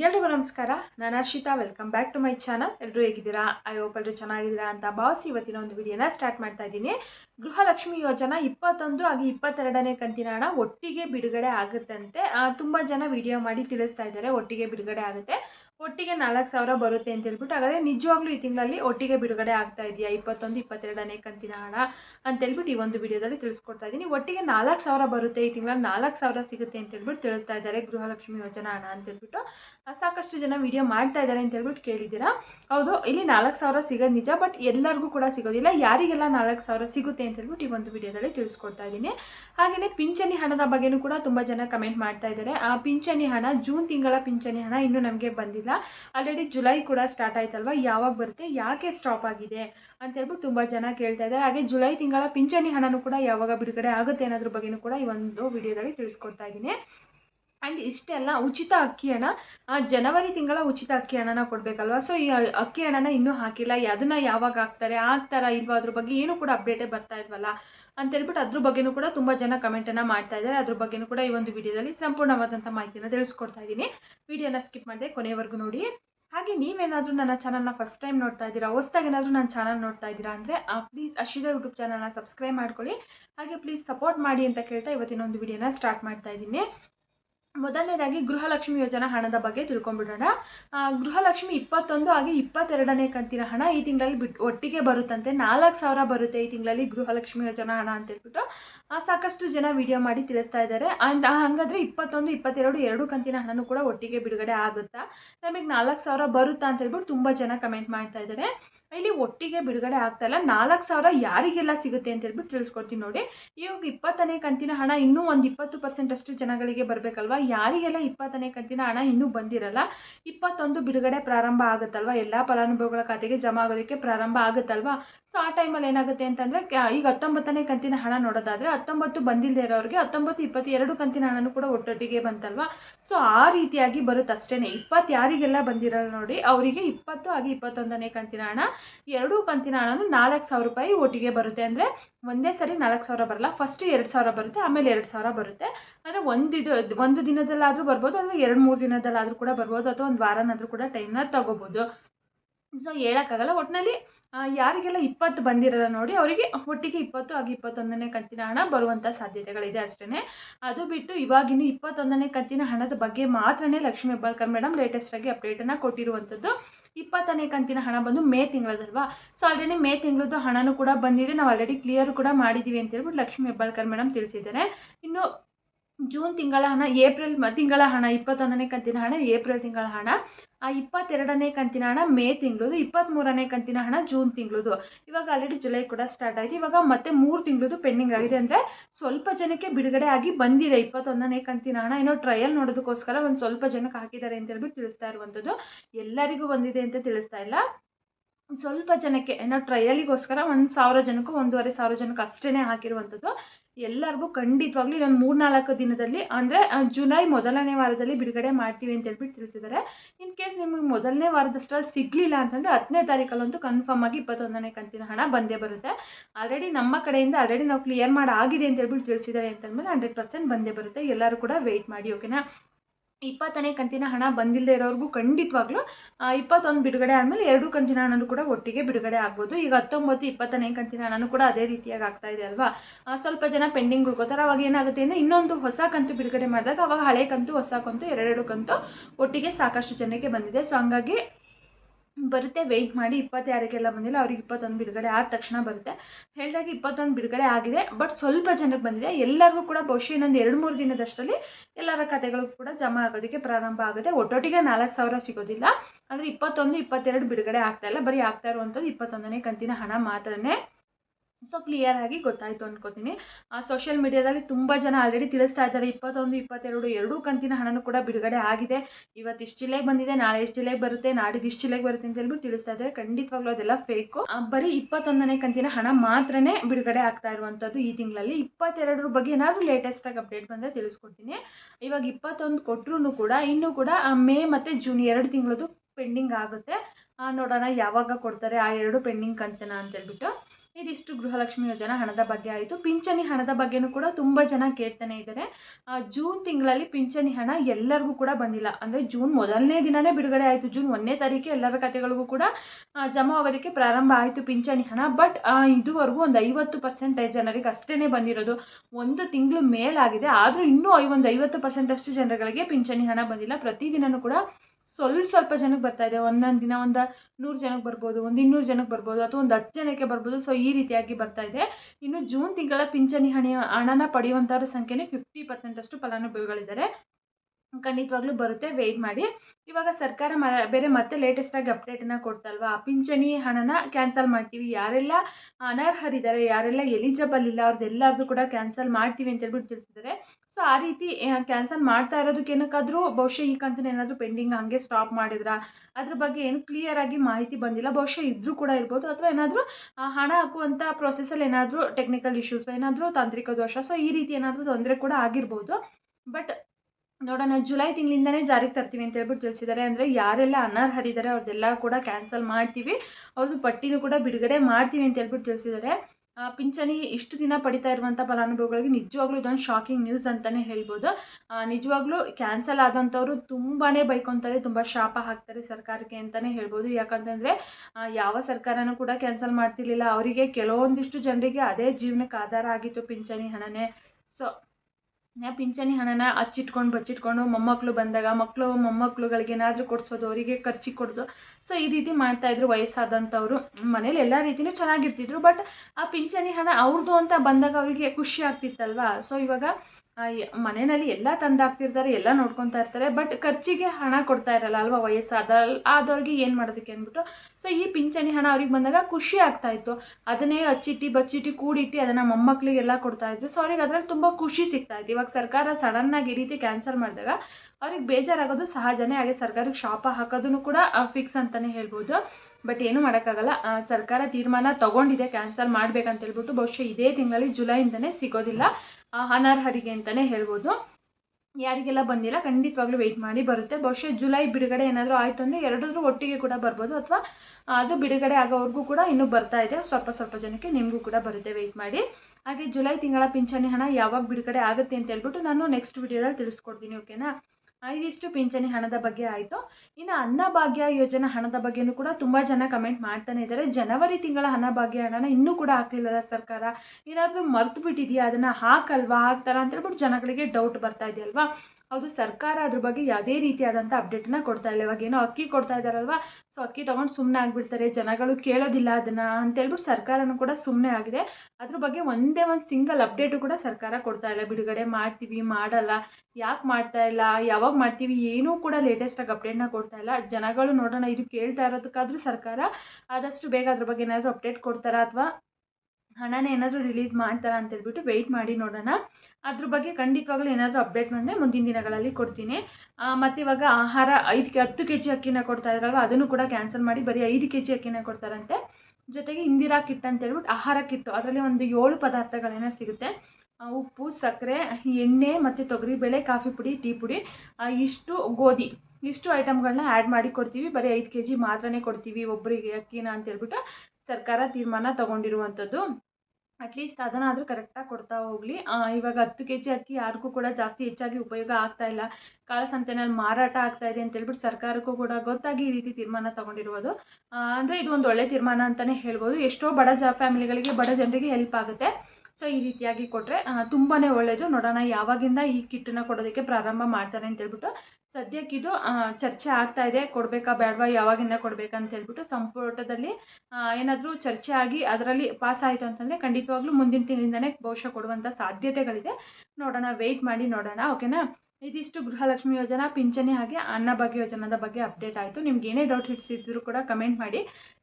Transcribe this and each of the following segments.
ಎಲ್ರಿಗೂ ನಮಸ್ಕಾರ. ನಾನು Harshita welcome back to my channel ಎಲ್ಲರೂ ಹೇಗಿದ್ದೀರಾ? ಐ ಹೋಪ್ ಎಲ್ಲರೂ ಚೆನ್ನಾಗಿದ್ದೀರಾ ಅಂತ ಭಾವಿಸಿ ಇವತ್ತಿನ ಒಂದು ವಿಡಿಯೋನ ಸ್ಟಾರ್ಟ್ ಮಾಡ್ತಾ ಇದ್ದೀನಿ. ಗೃಹಲಕ್ಷ್ಮಿ ಯೋಜನಾ ಇಪ್ಪತ್ತೊಂದು ಹಾಗೆ ಇಪ್ಪತ್ತೆರಡನೇ ಕಂತಿನ ಹಣ ಒಟ್ಟಿಗೆ ಬಿಡುಗಡೆ ಆಗುತ್ತಂತೆ. ತುಂಬ ಜನ ವಿಡಿಯೋ ಮಾಡಿ ತಿಳಿಸ್ತಾ ಇದ್ದಾರೆ, ಒಟ್ಟಿಗೆ ಬಿಡುಗಡೆ ಆಗುತ್ತೆ. ಒಟ್ಟಿಗೆ ನಾಲ್ಕು ಸಾವಿರ ಬರುತ್ತೆ ಅಂತ ಹೇಳ್ಬಿಟ್ಟು, ಹಾಗಾದ್ರೆ ನಿಜವಾಗ್ಲೂ ಈ ತಿಂಗಳಲ್ಲಿ ಒಟ್ಟಿಗೆ ಬಿಡುಗಡೆ ಆಗ್ತಾ ಇದೆಯಾ? ಇಪ್ಪತ್ತೊಂದು, ಇಪ್ಪತ್ತೆರಡನೇ ಕಂತಿನ ಹಣ ಅಂತ ಹೇಳ್ಬಿಟ್ಟು ಈ ಒಂದು ವಿಡಿಯೋದಲ್ಲಿ ತಿಳಿಸ್ಕೊಡ್ತಾ ಇದ್ದೀನಿ ಒಟ್ಟಿಗೆ ನಾಲ್ಕು ಸಾವಿರ ಬರುತ್ತೆ, ಈ ತಿಂಗಳಲ್ಲಿ ನಾಲ್ಕು ಸಾವಿರ ಸಿಗುತ್ತೆ ಅಂತ ಹೇಳ್ಬಿಟ್ಟು ತಿಳಿಸ್ತಾ ಇದ್ದಾರೆ ಗೃಹಲಕ್ಷ್ಮಿ ಯೋಜನಾ ಹಣ ಅಂತ ಹೇಳ್ಬಿಟ್ಟು. ಸಾಕಷ್ಟು ಜನ ವಿಡಿಯೋ ಮಾಡ್ತಾ ಇದ್ದಾರೆ ಅಂತ ಹೇಳ್ಬಿಟ್ಟು ಕೇಳಿದ್ದೀರಾ? ಹೌದು, ಇಲ್ಲಿ ನಾಲ್ಕು ಸಾವಿರ ಸಿಗೋದು ನಿಜ ಬಟ್ ಎಲ್ಲರಿಗೂ ಕೂಡ ಸಿಗೋದಿಲ್ಲ ಯಾರಿಗೆಲ್ಲ ನಾಲ್ಕು ಸಾವಿರ ಸಿಗುತ್ತೆ ಅಂತ ಹೇಳ್ಬಿಟ್ಟು ಈ ಒಂದು ವಿಡಿಯೋದಲ್ಲಿ ತಿಳಿಸ್ಕೊಡ್ತಾ ಇದ್ದೀನಿ. ಹಾಗೆಯೇ ಪಿಂಚಣಿ ಹಣದ ಬಗ್ಗೆನೂ ಕೂಡ ತುಂಬ ಜನ ಕಮೆಂಟ್ ಮಾಡ್ತಾ ಇದ್ದಾರೆ. ಆ ಪಿಂಚಣಿ ಹಣ ಜೂನ್ ತಿಂಗಳ ಪಿಂಚಣಿ ಹಣ ಇನ್ನೂ ನಮಗೆ ಬಂದಿಲ್ಲ. ಆಲ್ರೆಡಿ ಜುಲೈ ಕೂಡ ಸ್ಟಾರ್ಟ್ ಆಯ್ತಲ್ವಾ? ಯಾವಾಗ ಬರುತ್ತೆ? ಯಾಕೆ ಸ್ಟಾಪ್ ಆಗಿದೆ? ಅಂತ ಹೇಳ್ಬಿಟ್ಟು ತುಂಬ ಜನ ಕೇಳ್ತಾ ಇದ್ದಾರೆ. ಹಾಗೆ ಜುಲೈ ತಿಂಗಳ ಪಿಂಚಣಿ ಹಣನೂ ಕೂಡ ಯಾವಾಗ ಬಿಡುಗಡೆ ಆಗುತ್ತೆ ಅನ್ನೋದ್ರ ಬಗ್ಗೆನೂ ಕೂಡ ಈ ಒಂದು ವಿಡಿಯೋದಲ್ಲಿ ತಿಳಿಸ್ಕೊಡ್ತಾ ಇದ್ದೀನಿ. ಆ್ಯಂಡ್ ಅಲ್ಲ, ಉಚಿತ ಅಕ್ಕಿ ಹಣ ಜನವರಿ ತಿಂಗಳ ಉಚಿತ ಅಕ್ಕಿ ಹಣನ ಕೊಡಬೇಕಲ್ವ? ಸೊ ಈ ಅಕ್ಕಿ ಹಣನ ಇನ್ನೂ ಹಾಕಿಲ್ಲ. ಅದನ್ನು ಯಾವಾಗ ಹಾಕ್ತಾರೆ ಆಗ್ತಾರಾ ಇಲ್ವಾ? ಅದ್ರ ಬಗ್ಗೆ ಏನೂ ಕೂಡ ಅಪ್ಡೇಟೇ ಬರ್ತಾ ಇದ್ವಲ್ಲ? ಅಂತ ಹೇಳ್ಬಿಟ್ಟು ಅದ್ರ ಬಗ್ಗೆನೂ ಕೂಡ ತುಂಬ ಜನ ಕಮೆಂಟನ್ನು ಮಾಡ್ತಾ ಇದ್ದಾರೆ. ಅದ್ರ ಬಗ್ಗೆನೂ ಕೂಡ ಈ ಒಂದು ವಿಡಿಯೋದಲ್ಲಿ ಸಂಪೂರ್ಣವಾದಂಥ ಮಾಹಿತಿನ ತಿಳಿಸ್ಕೊಡ್ತಾ ಇದ್ದೀನಿ. ವಿಡಿಯೋನ ಸ್ಕಿಪ್ ಮಾಡಿದೆ ಕೊನೆವರೆಗೂ ನೋಡಿ. ಹಾಗೆ ನೀವೇನಾದರೂ ನನ್ನ ಚಾನಲ್ನ ಫಸ್ಟ್ ಟೈಮ್ ನೋಡ್ತಾ ಇದ್ದೀರಾ, ಹೊಸ್ದಾಗಿ ಏನಾದರೂ ನನ್ನ ಚಾನಲ್ ನೋಡ್ತಾ ಇದ್ದೀರಾ ಅಂದರೆ ಪ್ಲೀಸ್ ಅಶಿದ ಯೂಟ್ಯೂಬ್ ಚಾನಲ್ನ ಸಬ್ಸ್ಕ್ರೈಬ್ ಮಾಡ್ಕೊಳ್ಳಿ. ಹಾಗೆ ಪ್ಲೀಸ್ ಸಪೋರ್ಟ್ ಮಾಡಿ ಅಂತ ಕೇಳ್ತಾ ಇವತ್ತಿನ ಒಂದು ವಿಡಿಯೋನ ಸ್ಟಾರ್ಟ್ ಮಾಡ್ತಾ ಇದ್ದೀನಿ. ಮೊದಲನೇದಾಗಿ ಗೃಹಲಕ್ಷ್ಮಿ ಯೋಜನಾ ಹಣದ ಬಗ್ಗೆ ತಿಳ್ಕೊಂಡ್ಬಿಡೋಣ. ಗೃಹಲಕ್ಷ್ಮಿ ಇಪ್ಪತ್ತೊಂದು ಹಾಗೆ ಇಪ್ಪತ್ತೆರಡನೇ ಕಂತಿನ ಹಣ ಈ ತಿಂಗಳಲ್ಲಿ ಬಿಟ್ಟು ಒಟ್ಟಿಗೆ ಬರುತ್ತಂತೆ. ನಾಲ್ಕು ಸಾವಿರ ಬರುತ್ತೆ ಈ ತಿಂಗಳಲ್ಲಿ ಗೃಹಲಕ್ಷ್ಮಿ ಯೋಜನಾ ಹಣ ಅಂತ ಹೇಳ್ಬಿಟ್ಟು ಸಾಕಷ್ಟು ಜನ ವಿಡಿಯೋ ಮಾಡಿ ತಿಳಿಸ್ತಾ ಇದ್ದಾರೆ. ಅಂಡ್ ಹಾಗಾದರೆ ಇಪ್ಪತ್ತೊಂದು, ಇಪ್ಪತ್ತೆರಡು ಎರಡು ಕಂತಿನ ಹಣನೂ ಕೂಡ ಒಟ್ಟಿಗೆ ಬಿಡುಗಡೆ ಆಗುತ್ತಾ? ನಮಗೆ ನಾಲ್ಕು ಸಾವಿರ ಬರುತ್ತಾ ಅಂತ ಹೇಳ್ಬಿಟ್ಟು ತುಂಬ ಜನ ಕಮೆಂಟ್ ಮಾಡ್ತಾ ಇದ್ದಾರೆ. ಇಲ್ಲಿ ಒಟ್ಟಿಗೆ ಬಿಡುಗಡೆ ಆಗ್ತಾ ಇಲ್ಲ. ನಾಲ್ಕು ಸಾವಿರ ಯಾರಿಗೆಲ್ಲ ಸಿಗುತ್ತೆ ಅಂತ ಹೇಳ್ಬಿಟ್ಟು ತಿಳಿಸ್ಕೊಡ್ತೀನಿ ನೋಡಿ. ಇವಾಗ ಇಪ್ಪತ್ತನೇ ಕಂತಿನ ಹಣ ಇನ್ನೂ ಒಂದು ಇಪ್ಪತ್ತು ಪರ್ಸೆಂಟ್ ಅಷ್ಟು ಜನಗಳಿಗೆ ಬರಬೇಕಲ್ವಾ? ಯಾರಿಗೆಲ್ಲ ಇಪ್ಪತ್ತನೇ ಕಂತಿನ ಹಣ ಇನ್ನೂ ಬಂದಿರಲ್ಲ? ಇಪ್ಪತ್ತೊಂದು ಬಿಡುಗಡೆ ಪ್ರಾರಂಭ ಆಗುತ್ತಲ್ವಾ? ಎಲ್ಲ ಫಲಾನುಭವಿಗಳ ಖಾತೆಗೆ ಜಮಾ ಆಗೋದಕ್ಕೆ ಪ್ರಾರಂಭ ಆಗುತ್ತಲ್ವಾ? ಸೊ ಆ ಟೈಮಲ್ಲಿ ಏನಾಗುತ್ತೆ ಅಂತಂದರೆ ಈಗ ಹತ್ತೊಂಬತ್ತನೇ ಕಂತಿನ ಹಣ ನೋಡೋದಾದರೆ ಹತ್ತೊಂಬತ್ತು ಬಂದಿಲ್ಲದೆ ಇರೋರಿಗೆ ಹತ್ತೊಂಬತ್ತು ಇಪ್ಪತ್ತು ಎರಡು ಕಂತಿನ ಹಣನೂ ಕೂಡ ಒಟ್ಟೊಟ್ಟಿಗೆ ಬಂತಲ್ವಾ? ಸೊ ಆ ರೀತಿಯಾಗಿ ಬರುತ್ತೆ ಅಷ್ಟೇ ಇಪ್ಪತ್ತು ಯಾರಿಗೆಲ್ಲ ಬಂದಿರಲ್ಲ ನೋಡಿ, ಅವರಿಗೆ ಇಪ್ಪತ್ತು ಹಾಗೆ ಇಪ್ಪತ್ತೊಂದನೇ ಕಂತಿನ ಹಣ ಎರಡೂ ಕಂತಿನ ಹಣನು ನಾಲ್ಕು ಸಾವಿರ ರೂಪಾಯಿ ಒಟ್ಟಿಗೆ ಬರುತ್ತೆ. ಅಂದರೆ ಒಂದೇ ಸರಿ ನಾಲ್ಕು ಸಾವಿರ ಬರಲ್ಲ ಫಸ್ಟ್ ಎರಡು ಸಾವಿರ ಬರುತ್ತೆ, ಆಮೇಲೆ ಎರಡು ಸಾವಿರ ಬರುತ್ತೆ. ಅಂದರೆ ಒಂದು ಇದು, ಒಂದು ದಿನದಲ್ಲಾದರೂ ಬರ್ಬೋದು ಅಥವಾ ಎರಡು ಮೂರು ದಿನದಲ್ಲಾದರೂ ಕೂಡ ಬರ್ಬೋದು, ಅಥವಾ ಒಂದು ವಾರನಾದರೂ ಕೂಡ ಟೈಮ್ನ ತಗೋಬೋದು. ಸೊ ಹೇಳೋಕ್ಕಾಗಲ್ಲ. ಒಟ್ಟಿನಲ್ಲಿ ಯಾರಿಗೆಲ್ಲ ಇಪ್ಪತ್ತು ಬಂದಿರಲ್ಲ ನೋಡಿ, ಅವರಿಗೆ ಒಟ್ಟಿಗೆ ಇಪ್ಪತ್ತು ಹಾಗೆ ಇಪ್ಪತ್ತೊಂದನೇ ಕಂತಿನ ಹಣ ಬರುವಂಥ ಸಾಧ್ಯತೆಗಳಿದೆ ಅಷ್ಟೇ ಅದು ಬಿಟ್ಟು ಇವಾಗಿನ ಇಪ್ಪತ್ತೊಂದನೇ ಕಂತಿನ ಹಣದ ಬಗ್ಗೆ ಮಾತ್ರನೇ ಲಕ್ಷ್ಮೀ ಹೆಬ್ಬಾಳ್ಕರ್ ಮೇಡಮ್ ಲೇಟೆಸ್ಟಾಗಿ ಅಪ್ಡೇಟನ್ನು ಕೊಟ್ಟಿರುವಂಥದ್ದು ಇಪ್ಪತ್ತನೇ ಕಂತಿನ ಹಣ ಬಂದು ಮೇ ತಿಂಗಳದಲ್ವಾ? ಸೊ ಆಲ್ರೆಡಿ ಮೇ ತಿಂಗಳದ್ದು ಹಣನೂ ಕೂಡ ಬಂದಿದೆ. ನಾವು ಆಲ್ರೆಡಿ ಕ್ಲಿಯರ್ ಕೂಡ ಮಾಡಿದ್ದೀವಿ ಅಂತ ಹೇಳ್ಬಿಟ್ಟು ಲಕ್ಷ್ಮೀ ಹೆಬ್ಬಾಳ್ಕರ್ ಮೇಡಮ್ ತಿಳಿಸಿದ್ದಾರೆ. ಇನ್ನು ಜೂನ್ ತಿಂಗಳ ಹಣ, ಏಪ್ರಿಲ್ ಮ, ತಿಂಗಳ ಹಣ, ಇಪ್ಪತ್ತೊಂದನೇ ಕಂತಿನ ಹಣ, ಏಪ್ರಿಲ್ ತಿಂಗಳ ಹಣ, ಆ ಇಪ್ಪತ್ತೆರಡನೇ ಕಂತಿನ ಹಣ ಮೇ ತಿಂಗಳದು ಇಪ್ಪತ್ತ್ಮೂರನೇ ಕಂತಿನ ಹಣ ಜೂನ್ ತಿಂಗಳದು. ಇವಾಗ ಆಲ್ರೆಡಿ ಜುಲೈ ಕೂಡ ಸ್ಟಾರ್ಟ್ ಆಗಿದೆ. ಇವಾಗ ಮತ್ತೆ ಮೂರು ತಿಂಗಳದು ಪೆಂಡಿಂಗ್ ಆಗಿದೆ ಅಂದರೆ ಸ್ವಲ್ಪ ಜನಕ್ಕೆ ಬಿಡುಗಡೆ ಆಗಿ ಬಂದಿದೆ ಇಪ್ಪತ್ತೊಂದನೇ ಕಂತಿನ ಹಣ. ಏನೋ ಟ್ರಯಲ್ ನೋಡೋದಕ್ಕೋಸ್ಕರ ಒಂದು ಸ್ವಲ್ಪ ಜನಕ್ಕೆ ಹಾಕಿದ್ದಾರೆ ಅಂತ ಹೇಳ್ಬಿಟ್ಟು ತಿಳಿಸ್ತಾ ಇರುವಂಥದ್ದು ಎಲ್ಲರಿಗೂ ಬಂದಿದೆ ಅಂತ ತಿಳಿಸ್ತಾ ಇಲ್ಲ. ಸ್ವಲ್ಪ ಜನಕ್ಕೆ, ಏನೋ ಟ್ರಯಲಿಗೋಸ್ಕರ ಒಂದು ಸಾವಿರ ಜನಕ್ಕೂ, ಒಂದೂವರೆ ಸಾವಿರ ಜನಕ್ಕೆ ಅಷ್ಟೇ ಹಾಕಿರುವಂಥದ್ದು. ಎಲ್ಲರಿಗೂ ಖಂಡಿತವಾಗ್ಲೂ ಇನ್ನೊಂದು ಮೂರ್ನಾಲ್ಕು ದಿನದಲ್ಲಿ, ಅಂದರೆ ಜುಲೈ ಮೊದಲನೇ ವಾರದಲ್ಲಿ ಬಿಡುಗಡೆ ಮಾಡ್ತೀವಿ ಅಂತ ಹೇಳ್ಬಿಟ್ಟು ತಿಳಿಸಿದ್ದಾರೆ. ಇನ್ ಕೇಸ್ ನಿಮಗೆ ಮೊದಲನೇ ವಾರದಷ್ಟರಲ್ಲಿ ಸಿಗಲಿಲ್ಲ ಅಂತಂದರೆ ಹತ್ತನೇ ತಾರೀಕಲ್ಲಂತೂ ಕನ್ಫರ್ಮ್ ಆಗಿ ಇಪ್ಪತ್ತೊಂದನೇ ಕಂತಿನ ಹಣ ಬಂದೇ ಬರುತ್ತೆ. ಆಲ್ರೆಡಿ ನಮ್ಮ ಕಡೆಯಿಂದ ಆಲ್ರೆಡಿ ನಾವು ಕ್ಲಿಯರ್ ಮಾಡಿ ಆಗಿದೆ ಅಂತ ಹೇಳ್ಬಿಟ್ಟು ತಿಳಿಸಿದ್ದಾರೆ ಅಂತಂದಮೇಲೆ ಹಂಡ್ರೆಡ್ ಪರ್ಸೆಂಟ್ ಬಂದೇ ಬರುತ್ತೆ. ಎಲ್ಲರೂ ಕೂಡ ವೆಯ್ಟ್ ಮಾಡಿ ಓಕೆನಾ ಇಪ್ಪತ್ತನೇ ಕಂತಿನ ಹಣ ಬಂದಿಲ್ಲದೆ ಇರೋರಿಗೂ ಖಂಡಿತವಾಗ್ಲೂ ಇಪ್ಪತ್ತೊಂದು ಬಿಡುಗಡೆ ಆದಮೇಲೆ ಎರಡು ಕಂತಿನ ಹಣನೂ ಕೂಡ ಒಟ್ಟಿಗೆ ಬಿಡುಗಡೆ ಆಗ್ಬೋದು. ಈಗ ಹತ್ತೊಂಬತ್ತು, ಇಪ್ಪತ್ತನೇ ಕಂತಿನ ಹಣನೂ ಕೂಡ ಅದೇ ರೀತಿಯಾಗಿ ಆಗ್ತಾ ಇದೆ ಅಲ್ವಾ? ಸ್ವಲ್ಪ ಜನ ಪೆಂಡಿಂಗ್ ಉಳ್ಕೋತಾರೆ ಅವಾಗ ಏನಾಗುತ್ತೆ ಅಂದರೆ ಇನ್ನೊಂದು ಹೊಸ ಕಂತು ಬಿಡುಗಡೆ ಮಾಡಿದಾಗ ಅವಾಗ ಹಳೆ ಕಂತು, ಹೊಸ ಕಂತು, ಎರಡೆರಡು ಕಂತು ಒಟ್ಟಿಗೆ ಸಾಕಷ್ಟು ಜನಕ್ಕೆ ಬಂದಿದೆ. ಸೊ ಹಂಗಾಗಿ ಬರುತ್ತೆ ವೆಯ್ಟ್ ಮಾಡಿ ಇಪ್ಪತ್ತಾರಕ್ಕೆಲ್ಲ ಬಂದಿಲ್ಲ, ಅವ್ರಿಗೆ ಇಪ್ಪತ್ತೊಂದು ಬಿಡುಗಡೆ ಆದ ತಕ್ಷಣ ಬರುತ್ತೆ. ಹೇಳಿದಾಗ ಇಪ್ಪತ್ತೊಂದು ಬಿಡುಗಡೆ ಆಗಿದೆ ಬಟ್ ಸ್ವಲ್ಪ ಜನಕ್ಕೆ ಬಂದಿದೆ. ಎಲ್ಲರಿಗೂ ಕೂಡ ಬಹುಶಃ ಇನ್ನೊಂದು ಎರಡು ಮೂರು ದಿನದಷ್ಟರಲ್ಲಿ ಎಲ್ಲರ ಕತೆಗಳು ಕೂಡ ಜಮಾ ಆಗೋದಕ್ಕೆ ಪ್ರಾರಂಭ ಆಗುತ್ತೆ. ಒಟ್ಟೊಟ್ಟಿಗೆ ನಾಲ್ಕು ಸಾವಿರ ಸಿಗೋದಿಲ್ಲ. ಅಂದರೆ ಇಪ್ಪತ್ತೊಂದು, ಇಪ್ಪತ್ತೆರಡು ಬಿಡುಗಡೆ ಆಗ್ತಾ ಇಲ್ಲ. ಬರೀ ಆಗ್ತಾ ಇರುವಂಥದ್ದು ಇಪ್ಪತ್ತೊಂದನೇ ಕಂತಿನ ಹಣ ಮಾತ್ರನೇ. ಸೊ ಕ್ಲಿಯರ್ ಆಗಿ ಗೊತ್ತಾಯಿತು ಅನ್ಕೋತೀನಿ. ಸೋಷಿಯಲ್ ಮೀಡಿಯಾದಲ್ಲಿ ತುಂಬ ಜನ ಆಲ್ರೆಡಿ ತಿಳಿಸ್ತಾ ಇದ್ದಾರೆ. ಇಪ್ಪತ್ತೊಂದು, ಇಪ್ಪತ್ತೆರಡು, ಎರಡೂ ಕಂತಿನ ಹಣನೂ ಕೂಡ ಬಿಡುಗಡೆ ಆಗಿದೆ. ಇವತ್ತು ಇಷ್ಟು ಜಿಲ್ಲೆಗೆ ಬಂದಿದೆ, ನಾಳೆ ಇಷ್ಟು ಜಿಲ್ಲೆಗೆ ಬರುತ್ತೆ, ನಾಡಿದ್ದು ಇಷ್ಟು ಜಿಲ್ಲೆಗೆ ಬರುತ್ತೆ ಅಂತ ಹೇಳ್ಬಿಟ್ಟು ತಿಳಿಸ್ತಾ ಇದ್ದಾರೆ. ಖಂಡಿತವಾಗ್ಲೂ ಅದೆಲ್ಲ ಫೇಕು ಬರೀ ಇಪ್ಪತ್ತೊಂದನೇ ಕಂತಿನ ಹಣ ಮಾತ್ರನೇ ಬಿಡುಗಡೆ ಆಗ್ತಾ ಇರುವಂಥದ್ದು ಈ ತಿಂಗಳಲ್ಲಿ. ಇಪ್ಪತ್ತೆರಡರ ಬಗ್ಗೆ ಏನಾದರೂ ಲೇಟೆಸ್ಟಾಗಿ ಅಪ್ಡೇಟ್ ಬಂದರೆ ತಿಳಿಸ್ಕೊಡ್ತೀನಿ. ಇವಾಗ ಇಪ್ಪತ್ತೊಂದು ಕೊಟ್ಟರು ಕೂಡ, ಇನ್ನೂ ಕೂಡ ಮೇ ಮತ್ತು ಜೂನ್ ಎರಡು ತಿಂಗಳದು ಪೆಂಡಿಂಗ್ ಆಗುತ್ತೆ. ನೋಡೋಣ ಯಾವಾಗ ಕೊಡ್ತಾರೆ ಆ ಎರಡು ಪೆಂಡಿಂಗ್ ಕಂತನ ಅಂತ ಹೇಳ್ಬಿಟ್ಟು. ಇದಿಷ್ಟು ಗೃಹಲಕ್ಷ್ಮಿ ಯೋಜನಾ ಹಣದ ಬಗ್ಗೆ ಆಯಿತು. ಪಿಂಚಣಿ ಹಣದ ಬಗ್ಗೆನೂ ಕೂಡ ತುಂಬ ಜನ ಕೇಳ್ತಾನೆ ಇದ್ದಾರೆ. ಜೂನ್ ತಿಂಗಳಲ್ಲಿ ಪಿಂಚಣಿ ಹಣ ಎಲ್ಲರಿಗೂ ಕೂಡ ಬಂದಿಲ್ಲ. ಅಂದರೆ ಜೂನ್ ಮೊದಲನೇ ದಿನವೇ ಬಿಡುಗಡೆ ಆಯಿತು. ಜೂನ್ ಒಂದನೇ ತಾರೀಕು ಎಲ್ಲರ ಖಾತೆಗಳಿಗೂ ಕೂಡ ಜಮಾ ಆಗೋದಕ್ಕೆ ಪ್ರಾರಂಭ ಆಯಿತು ಪಿಂಚಣಿ ಹಣ. ಬಟ್ ಇದುವರೆಗೂ ಒಂದು ಐವತ್ತು ಪರ್ಸೆಂಟೇಜ್ ಜನರಿಗೆ ಅಷ್ಟೇ ಬಂದಿರೋದು. ಒಂದು ತಿಂಗಳು ಮೇಲಾಗಿದೆ. ಆದರೂ ಇನ್ನೂ ಒಂದು ಐವತ್ತು ಪರ್ಸೆಂಟಷ್ಟು ಜನಗಳಿಗೆ ಪಿಂಚಣಿ ಹಣ ಬಂದಿಲ್ಲ. ಪ್ರತಿದಿನವೂ ಕೂಡ ಸ್ವಲ್ಪ ಸ್ವಲ್ಪ ಜನಕ್ಕೆ ಬರ್ತಾ ಇದೆ. ಒಂದೊಂದು ದಿನ ಒಂದು ನೂರು ಜನಕ್ಕೆ ಬರ್ಬೋದು, ಒಂದು ಇನ್ನೂರು ಜನಕ್ಕೆ ಬರ್ಬೋದು, ಅಥವಾ ಒಂದು ಹತ್ತು ಜನಕ್ಕೆ ಬರ್ಬೋದು. ಸೊ ಈ ರೀತಿಯಾಗಿ ಬರ್ತಾ ಇದೆ. ಇನ್ನು ಜೂನ್ ತಿಂಗಳ ಪಿಂಚಣಿ ಹಣ ಹಣನ ಪಡೆಯುವಂಥವ್ರ ಸಂಖ್ಯೆನೇ ಫಿಫ್ಟಿ ಪರ್ಸೆಂಟಷ್ಟು ಫಲಾನುಭವಿಗಳಿದ್ದಾರೆ. ಖಂಡಿತವಾಗ್ಲೂ ಬರುತ್ತೆ. ವೆಯ್ಟ್ ಮಾಡಿ. ಇವಾಗ ಸರ್ಕಾರ ಮ, ಬೇರೆ ಮತ್ತೆ ಲೇಟೆಸ್ಟಾಗಿ ಅಪ್ಡೇಟನ್ನು ಕೊಡ್ತಲ್ವಾ? ಪಿಂಚಣಿ ಹಣನ ಕ್ಯಾನ್ಸಲ್ ಮಾಡ್ತೀವಿ. ಯಾರೆಲ್ಲ ಅನರ್ಹರಿದ್ದಾರೆ, ಯಾರೆಲ್ಲ ಎಲಿಜಿಬಲ್ ಇಲ್ಲ ಅವ್ರದ್ದೆಲ್ಲರದ್ದು ಕೂಡ ಕ್ಯಾನ್ಸಲ್ ಮಾಡ್ತೀವಿ ಅಂತ ಹೇಳ್ಬಿಟ್ಟು ತಿಳಿಸಿದ್ದಾರೆ. ಸೊ ಆ ರೀತಿ ಕ್ಯಾನ್ಸಲ್ ಮಾಡ್ತಾ ಇರೋದಕ್ಕೆ ಏನಕ್ಕಾದರೂ ಬಹುಶಃ ಈ ಕಂತಿನ ಏನಾದರೂ ಪೆಂಡಿಂಗ್ ಹಂಗೆ ಸ್ಟಾಪ್ ಮಾಡಿದ್ರಾ? ಅದ್ರ ಬಗ್ಗೆ ಏನು ಕ್ಲಿಯರ್ ಆಗಿ ಮಾಹಿತಿ ಬಂದಿಲ್ಲ. ಬಹುಶಃ ಇದ್ರೂ ಕೂಡ ಇರ್ಬೋದು. ಅಥವಾ ಏನಾದರೂ ಹಣ ಹಾಕುವಂಥ ಪ್ರೊಸೆಸಲ್ಲಿ ಏನಾದರೂ ಟೆಕ್ನಿಕಲ್ ಇಶ್ಯೂಸ್ ಏನಾದರೂ ತಾಂತ್ರಿಕ ದೋಷ. ಸೊ ಈ ರೀತಿ ಏನಾದರೂ ತೊಂದರೆ ಕೂಡ ಆಗಿರ್ಬೋದು. ಬಟ್ ನೋಡೋಣ ಜುಲೈ ತಿಂಗಳಿಂದನೇ ಜಾರಿಗೆ ತರ್ತೀವಿ ಅಂತ ಹೇಳ್ಬಿಟ್ಟು ತಿಳಿಸಿದ್ದಾರೆ. ಅಂದರೆ ಯಾರೆಲ್ಲ ಅನರ್ಹರಿದ್ದಾರೆ ಅವ್ರದ್ದೆಲ್ಲ ಕೂಡ ಕ್ಯಾನ್ಸಲ್ ಮಾಡ್ತೀವಿ. ಅವ್ರದ್ದು ಪಟ್ಟಿನೂ ಕೂಡ ಬಿಡುಗಡೆ ಮಾಡ್ತೀವಿ ಅಂತ ಹೇಳ್ಬಿಟ್ಟು ತಿಳಿಸಿದ್ದಾರೆ. ಪಿಂಚಣಿ ಇಷ್ಟು ದಿನ ಪಡಿತಾ ಇರುವಂಥ ಫಲಾನುಭವಿಗಳಿಗೆ ನಿಜವಾಗ್ಲೂ ಇದೊಂದು ಶಾಕಿಂಗ್ ನ್ಯೂಸ್ ಅಂತಲೇ ಹೇಳ್ಬೋದು. ನಿಜವಾಗ್ಲೂ ಕ್ಯಾನ್ಸಲ್ ಆದಂಥವ್ರು ತುಂಬಾ ಬೈಕೊತಾರೆ, ತುಂಬ ಶಾಪ ಹಾಕ್ತಾರೆ ಸರ್ಕಾರಕ್ಕೆ ಅಂತಲೇ ಹೇಳ್ಬೋದು. ಯಾಕಂತಂದರೆ ಯಾವ ಸರ್ಕಾರನೂ ಕೂಡ ಕ್ಯಾನ್ಸಲ್ ಮಾಡ್ತಿರ್ಲಿಲ್ಲ. ಅವರಿಗೆ ಕೆಲವೊಂದಿಷ್ಟು ಜನರಿಗೆ ಅದೇ ಜೀವನಕ್ಕೆ ಆಧಾರ ಆಗಿತ್ತು ಪಿಂಚಣಿ ಹಣನೇ. ಸೊ ಪಿಂಚಣಿ ಹಣನ ಅಚ್ಚಿಟ್ಕೊಂಡು ಬಚ್ಚಿಟ್ಕೊಂಡು ಮೊಮ್ಮಕ್ಕಳು ಬಂದಾಗ ಮಕ್ಕಳು ಮೊಮ್ಮಕ್ಕಳುಗಳಿಗೆ ಏನಾದರೂ ಕೊಡಿಸೋದು ಅವರಿಗೆ ಖರ್ಚಿಗೆ ಕೊಡೋದು. ಸೊ ಈ ರೀತಿ ಮಾಡ್ತಾಯಿದ್ರು ವಯಸ್ಸಾದಂಥವ್ರು. ಮನೇಲಿ ಎಲ್ಲ ರೀತಿಯೂ ಚೆನ್ನಾಗಿರ್ತಿದ್ರು ಬಟ್ ಆ ಪಿಂಚಣಿ ಹಣ ಅವ್ರದ್ದು ಅಂತ ಬಂದಾಗ ಅವರಿಗೆ ಖುಷಿ ಆಗ್ತಿತ್ತಲ್ವಾ? ಸೊ ಇವಾಗ ಆ, ಮನೆಯಲ್ಲಿ ಎಲ್ಲ ತಂದಾಕ್ತಿರ್ತಾರೆ, ಎಲ್ಲ ನೋಡ್ಕೊತಾ ಇರ್ತಾರೆ ಬಟ್ ಖರ್ಚಿಗೆ ಹಣ ಕೊಡ್ತಾ ಇರಲ್ಲ ಅಲ್ವಾ ವಯಸ್ಸಾದ, ಆದವ್ರಿಗೆ ಏನು ಮಾಡೋದಕ್ಕೆ ಅಂದ್ಬಿಟ್ಟು. ಸೊ ಈ ಪಿಂಚಣಿ ಹಣ ಅವ್ರಿಗೆ ಬಂದಾಗ ಖುಷಿ ಆಗ್ತಾ ಇತ್ತು. ಅದನ್ನೇ ಹಚ್ಚಿಟ್ಟು ಬಚ್ಚಿಟ್ಟು ಕೂಡಿಟ್ಟು ಅದನ್ನು ಮೊಮ್ಮಕ್ಕಳಿಗೆಲ್ಲ ಕೊಡ್ತಾ ಇದ್ರು. ಸೊ ಅವ್ರಿಗೆ ಅದ್ರಲ್ಲಿ ತುಂಬ ಖುಷಿ ಸಿಗ್ತಾ ಇತ್ತು. ಇವಾಗ ಸರ್ಕಾರ ಸಡನ್ನಾಗಿ ಈ ರೀತಿ ಕ್ಯಾನ್ಸಲ್ ಮಾಡಿದಾಗ ಅವ್ರಿಗೆ ಬೇಜಾರಾಗೋದು ಸಹಜನೇ, ಹಾಗೆ ಸರ್ಕಾರಕ್ಕೆ ಶಾಪ ಹಾಕೋದನ್ನು ಕೂಡ ಫಿಕ್ಸ್ ಅಂತಲೇ ಹೇಳ್ಬೋದು. ಬಟ್ ಏನು ಮಾಡೋಕ್ಕಾಗಲ್ಲ. ಸರ್ಕಾರ ತೀರ್ಮಾನ ತಗೊಂಡಿದೆ ಕ್ಯಾನ್ಸಲ್ ಮಾಡ್ಬೇಕಂತ ಹೇಳ್ಬಿಟ್ಟು ಬಹುಶಃ ಇದೇ ತಿಂಗಳಲ್ಲಿ ಜುಲೈಯಿಂದನೇ ಸಿಗೋದಿಲ್ಲ. ಅನರ್ಹರಿಗೆ ಅಂತಲೇ ಹೇಳ್ಬೋದು. ಯಾರಿಗೆಲ್ಲ ಬಂದಿಲ್ಲ, ಖಂಡಿತವಾಗ್ಲೂ ವೆಯ್ಟ್ ಮಾಡಿ ಬರುತ್ತೆ. ಬಹುಶಃ ಜುಲೈ ಬಿಡುಗಡೆ ಏನಾದರೂ ಆಯಿತು ಅಂದರೆ ಎರಡರೂ ಒಟ್ಟಿಗೆ ಕೂಡ ಬರ್ಬೋದು. ಅಥವಾ ಅದು ಬಿಡುಗಡೆ ಆಗೋವರೆಗೂ ಕೂಡ ಇನ್ನೂ ಬರ್ತಾ ಇದೆ. ಸ್ವಲ್ಪ ಸ್ವಲ್ಪ ಜನಕ್ಕೆ ನಿಮಗೂ ಕೂಡ ಬರುತ್ತೆ ವೆಯ್ಟ್ ಮಾಡಿ. ಹಾಗೆ ಜುಲೈ ತಿಂಗಳ ಪಿಂಚಣಿ ಹಣ ಯಾವಾಗ ಬಿಡುಗಡೆ ಆಗುತ್ತೆ ಅಂತ ಹೇಳ್ಬಿಟ್ಟು ನಾನು ನೆಕ್ಸ್ಟ್ ವಿಡಿಯೋದಲ್ಲಿ ತಿಳಿಸ್ಕೊಡ್ತೀನಿ ಓಕೆನಾ ಇದಿಷ್ಟು ಪಿಂಚಣಿ ಹಣದ ಬಗ್ಗೆ ಆಯಿತು. ಇನ್ನು ಅನ್ನಭಾಗ್ಯ ಯೋಜನೆ ಹಣದ ಬಗ್ಗೆನೂ ಕೂಡ ತುಂಬ ಜನ ಕಮೆಂಟ್ ಮಾಡ್ತಾನೆ ಇದ್ದಾರೆ. ಜನವರಿ ತಿಂಗಳ ಅನ್ನಭಾಗ್ಯ ಹಣನ ಇನ್ನೂ ಕೂಡ ಹಾಕಲಿಲ್ಲ ಸರ್ಕಾರ? ಏನಾದರೂ ಮರ್ತು ಬಿಟ್ಟಿದೆಯಾ ಅದನ್ನು ಹಾಕಲ್ವಾ? ಹಾಕ್ತಾರ ಅಂತ ಹೇಳ್ಬಿಟ್ಟು ಜನಗಳಿಗೆ ಡೌಟ್ ಬರ್ತಾ ಇದೆಯಲ್ವಾ ಹೌದು, ಸರ್ಕಾರ ಅದ್ರ ಬಗ್ಗೆ ಯಾವುದೇ ರೀತಿಯಾದಂಥ ಅಪ್ಡೇಟನ್ನ ಕೊಡ್ತಾ ಇಲ್ಲ. ಇವಾಗ ಏನೋ ಅಕ್ಕಿ ಕೊಡ್ತಾ ಇದ್ದಾರಲ್ವಾ? ಸೊ, ಅಕ್ಕಿ ತೊಗೊಂಡು ಸುಮ್ಮನೆ ಆಗಿಬಿಡ್ತಾರೆ. ಜನಗಳು ಕೇಳೋದಿಲ್ಲ ಅದನ್ನು ಅಂತೇಳ್ಬಿಟ್ಟು ಸರ್ಕಾರನೂ ಕೂಡ ಸುಮ್ಮನೆ ಆಗಿದೆ. ಅದ್ರ ಬಗ್ಗೆ ಒಂದೇ ಒಂದು ಸಿಂಗಲ್ ಅಪ್ಡೇಟು ಕೂಡ ಸರ್ಕಾರ ಕೊಡ್ತಾ ಇಲ್ಲ. ಬಿಡುಗಡೆ ಮಾಡ್ತೀವಿ, ಮಾಡಲ್ಲ. ಯಾಕೆ ಮಾಡ್ತಾ ಇಲ್ಲ? ಯಾವಾಗ ಮಾಡ್ತೀವಿ? ಏನೂ ಕೂಡ ಲೇಟೆಸ್ಟಾಗಿ ಅಪ್ಡೇಟ್ನ ಕೊಡ್ತಾ ಇಲ್ಲ. ಜನಗಳು ನೋಡೋಣ, ಇದು ಕೇಳ್ತಾ ಇರೋದಕ್ಕಾದ್ರೂ ಸರ್ಕಾರ ಆದಷ್ಟು ಬೇಗ ಅದ್ರ ಬಗ್ಗೆ ಏನಾದರೂ ಅಪ್ಡೇಟ್ ಕೊಡ್ತಾರಾ ಅಥವಾ ಹಣನ ಏನಾದರೂ ರಿಲೀಸ್ ಮಾಡ್ತಾರ ಅಂತ ಹೇಳ್ಬಿಟ್ಟು ವೆಯ್ಟ್ ಮಾಡಿ ನೋಡೋಣ. ಅದ್ರ ಬಗ್ಗೆ ಖಂಡಿತವಾಗ್ಲೂ ಏನಾದರೂ ಅಪ್ಡೇಟ್ ಬಂದರೆ ಮುಂದಿನ ದಿನಗಳಲ್ಲಿ ಕೊಡ್ತೀನಿ. ಮತ್ತೆ ಇವಾಗ ಆಹಾರ ಐದು ಕೆ ಹತ್ತು ಕೆ ಜಿ ಅಕ್ಕಿನ ಕೊಡ್ತಾ ಇದ್ರಲ್ವ, ಅದನ್ನು ಕೂಡ ಕ್ಯಾನ್ಸಲ್ ಮಾಡಿ ಬರೀ ಐದು ಕೆ ಜಿ ಅಕ್ಕಿನ ಕೊಡ್ತಾರಂತೆ. ಜೊತೆಗೆ ಇಂದಿರಾ ಕಿಟ್ ಅಂತ ಹೇಳ್ಬಿಟ್ಟು ಆಹಾರ ಕಿಟ್ಟು, ಅದರಲ್ಲಿ ಒಂದು ಏಳು ಪದಾರ್ಥಗಳೇನೋ ಸಿಗುತ್ತೆ. ಉಪ್ಪು, ಸಕ್ಕರೆ, ಎಣ್ಣೆ ಮತ್ತು ತೊಗರಿಬೇಳೆ ಕಾಫಿ ಪುಡಿ, ಟೀ ಪುಡಿ ಇಷ್ಟು ಗೋಧಿ, ಇಷ್ಟು ಐಟಮ್ಗಳನ್ನ ಆ್ಯಡ್ ಮಾಡಿ ಕೊಡ್ತೀವಿ. ಬರೀ ಐದು ಕೆ ಜಿ ಮಾತ್ರನೇ ಕೊಡ್ತೀವಿ ಒಬ್ಬರಿಗೆ ಅಕ್ಕಿನ ಅಂತ ಹೇಳ್ಬಿಟ್ಟು. ಸರ್ಕಾರ ತೀರ್ಮಾನ ತಗೊಂಡಿರುವಂಥದ್ದು ಅಟ್ಲೀಸ್ಟ್ ಅದನ್ನಾದರೂ ಕರೆಕ್ಟಾಗಿ ಕೊಡ್ತಾ ಹೋಗಲಿ. ಇವಾಗ ಹತ್ತು ಕೆ ಜಿ ಅಕ್ಕಿ ಯಾರಿಗೂ ಕೂಡ ಜಾಸ್ತಿ ಹೆಚ್ಚಾಗಿ ಉಪಯೋಗ ಆಗ್ತಾ ಇಲ್ಲ. ಕಾಳಸಂತೆನಲ್ಲಿ ಮಾರಾಟ ಆಗ್ತಾ ಇದೆ ಅಂತ ಹೇಳ್ಬಿಟ್ಟು ಸರ್ಕಾರಕ್ಕೂ ಕೂಡ ಗೊತ್ತಾಗಿ ಈ ರೀತಿ ತೀರ್ಮಾನ ತಗೊಂಡಿರುವುದು. ಅಂದರೆ ಇದು ಒಂದು ಒಳ್ಳೆ ತೀರ್ಮಾನ ಅಂತಲೇ ಹೇಳ್ಬೋದು. ಎಷ್ಟೋ ಬಡ ಜ, ಫ್ಯಾಮಿಲಿಗಳಿಗೆ ಬಡ ಜನರಿಗೆ ಹೆಲ್ಪ್ ಆಗುತ್ತೆ. ಸೊ, ಈ ರೀತಿಯಾಗಿ ಕೊಟ್ಟರೆ ತುಂಬಾ ಒಳ್ಳೆಯದು ನೋಡೋಣ, ಯಾವಾಗಿಂದ ಈ ಕಿಟ್ಟನ್ನ ಕೊಡೋದಕ್ಕೆ ಪ್ರಾರಂಭ ಮಾಡ್ತಾರೆ ಅಂತ ಹೇಳ್ಬಿಟ್ಟು ಸದ್ಯಕ್ಕಿದು ಚರ್ಚೆ ಆಗ್ತಾ ಇದೆ. ಕೊಡಬೇಕಾ ಬೇಡವಾ ಯಾವಾಗಿಂದ ಕೊಡಬೇಕಾ ಅಂತ ಹೇಳ್ಬಿಟ್ಟು ಸಂಪುಟದಲ್ಲಿ ಏನಾದರೂ ಚರ್ಚೆ ಆಗಿ ಅದರಲ್ಲಿ ಪಾಸ್ ಆಯಿತು ಅಂತಂದರೆ ಖಂಡಿತವಾಗ್ಲೂ ಮುಂದಿನ ತಿಂಗಳಿಂದನೇ ಬಹುಶಃ ಕೊಡುವಂಥ ಸಾಧ್ಯತೆಗಳಿದೆ. ನೋಡೋಣ ವೆಯ್ಟ್ ಮಾಡಿ ನೋಡೋಣ ಓಕೆನಾ ಇದಿಷ್ಟು ಗೃಹಲಕ್ಷ್ಮಿ ಯೋಜನಾ, ಪಿಂಚಣಿ ಹಾಗೆ ಅನ್ನಭಾಗ್ಯ ಯೋಜನಾದ ಬಗ್ಗೆ ಅಪ್ಡೇಟ್ ಆಯಿತು. ನಿಮ್ಗೆ ಏನೇ ಡೌಟ್ ಹಿಡಿಸಿದ್ರು ಕೂಡ ಕಮೆಂಟ್ ಮಾಡಿ.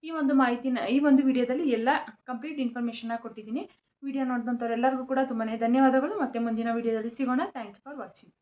ಈ ಒಂದು ಮಾಹಿತಿನ, ಈ ಒಂದು ವಿಡಿಯೋದಲ್ಲಿ ಎಲ್ಲ ಕಂಪ್ಲೀಟ್ ಇನ್ಫಾರ್ಮೇಷನ್ನ ಕೊಟ್ಟಿದ್ದೀನಿ. ವಿಡಿಯೋ ನೋಡಿದಂಥವ್ರೆಲ್ಲರಿಗೂ ಕೂಡ ತುಂಬಾ ಧನ್ಯವಾದಗಳು. ಮತ್ತೆ ಮುಂದಿನ ವಿಡಿಯೋದಲ್ಲಿ ಸಿಗೋಣ. Thank you for watching